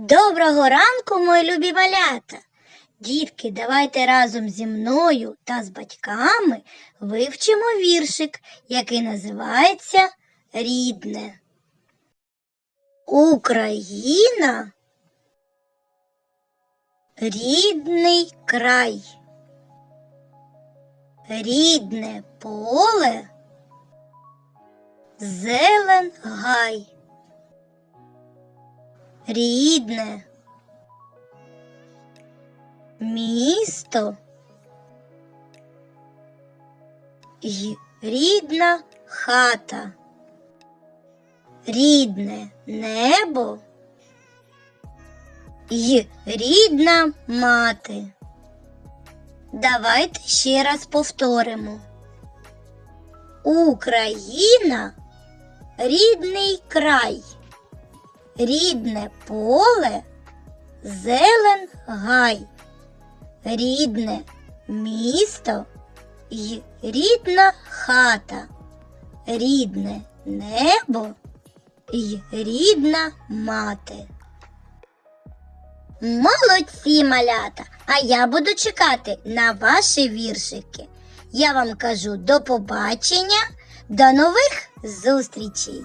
Доброго ранку, мої любі малята! Дітки, давайте разом зі мною та з батьками вивчимо віршик, який називається Рідне. Україна рідний край, рідне поле, зелен гай рідне. Місто й рідна хата, рідне небо й рідна мати. Давайте ще раз повторимо. Україна рідний край рідне поле, зелен гай, рідне місто й рідна хата, рідне небо й рідна мати. Молодці малята! А я буду чекати на ваші віршики. Я вам кажу до побачення, до нових зустрічей!